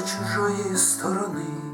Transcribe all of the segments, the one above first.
чужої сторони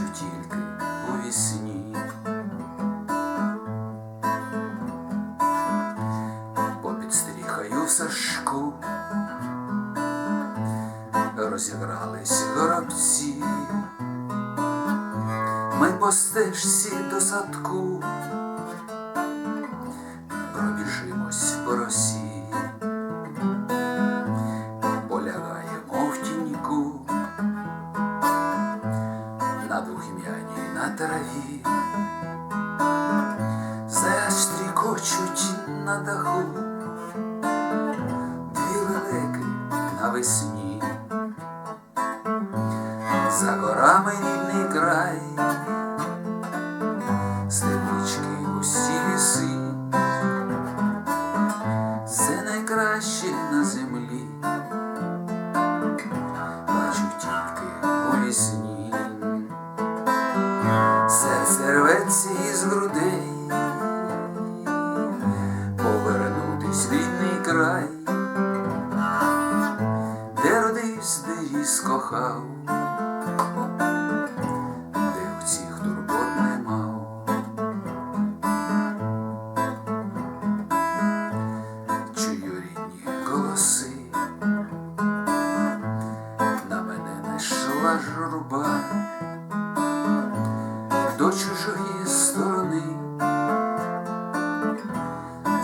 бачу тільки у вісні. Попід стріхою в сашку розігрались горобці, ми по стежці до садку пробіжимось по росі, на духмяні на траві, застрікочуть на даху, дві лелеки навесні, за серце з із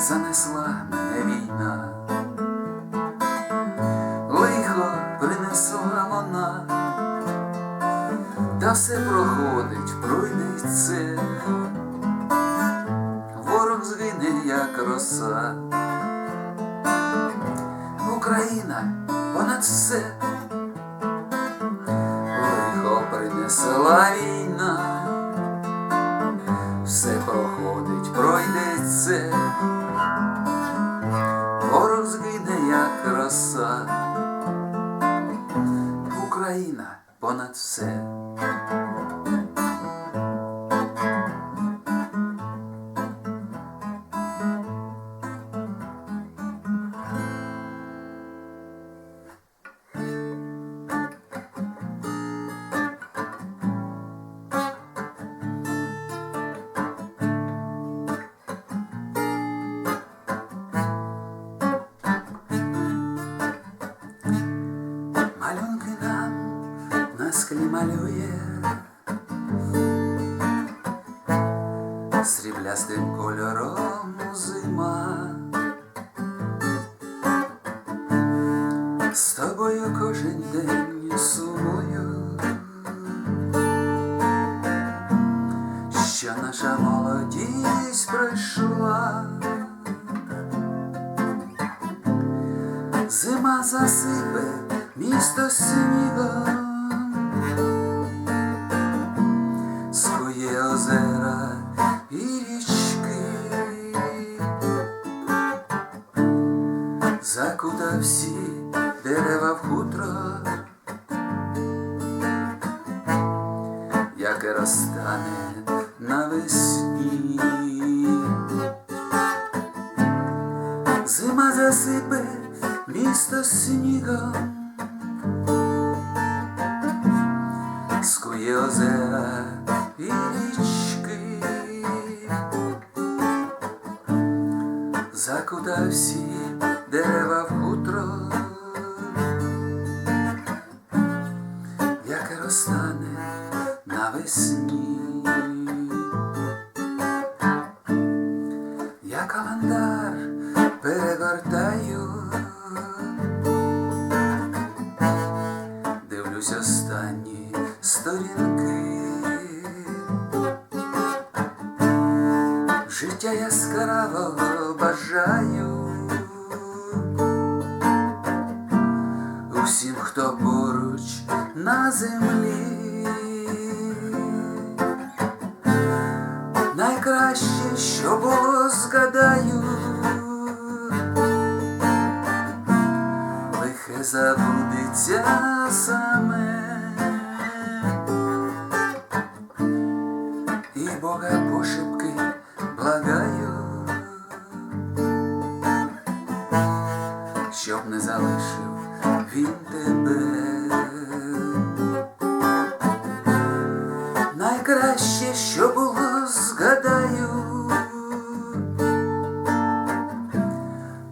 занесла мене війна, лихо принесла вона, та все проходить, пройде це, ворог згине, як роса. Україна понад все. Лихо принесла війна, все проходить, пройде це, згине, краса, Україна понад все. Малює сріблястим кольором зима. З тобою кожен день сумую, що наша молодість пройшла. Зима засипе місто снігом, закутав всі дерева в хутро, яке розтане навесні. Зима засипе місто снігом, скує озера і річки, закутав всі дерева в хутро, розтане навесні. Я календар перегортаю, дивлюсь останні сторінки. Життя яскравого на землі. Найкраще, що було, згадаю, лихе забудеться саме. І Бога пошепки благаю, щоб не залишив він тебе. Найкраще, що було, згадаю,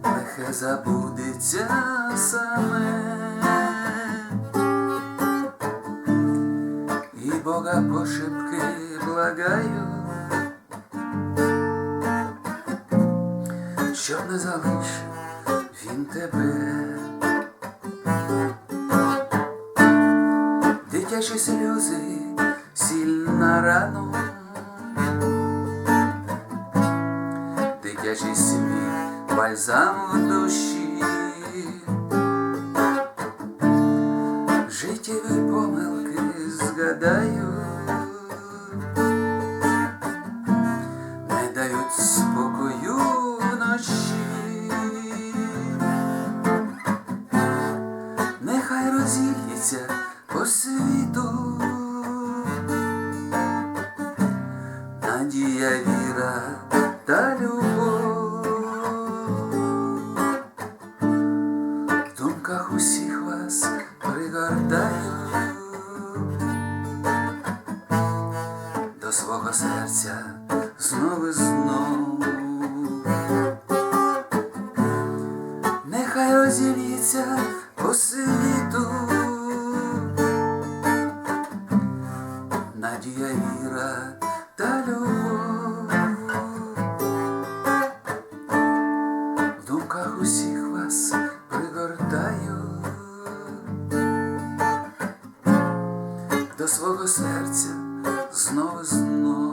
лихе забудеться саме. І Бога пошепки благаю, щоб не залишив він тебе. Дитячі сльози, сильна рану, дитячий сміх, бальзам в душі, життєві помилки згадаю, не дають спокою вночі. Нехай розійдеться по світу, пригортаю до свого серця до свого серця знову знову.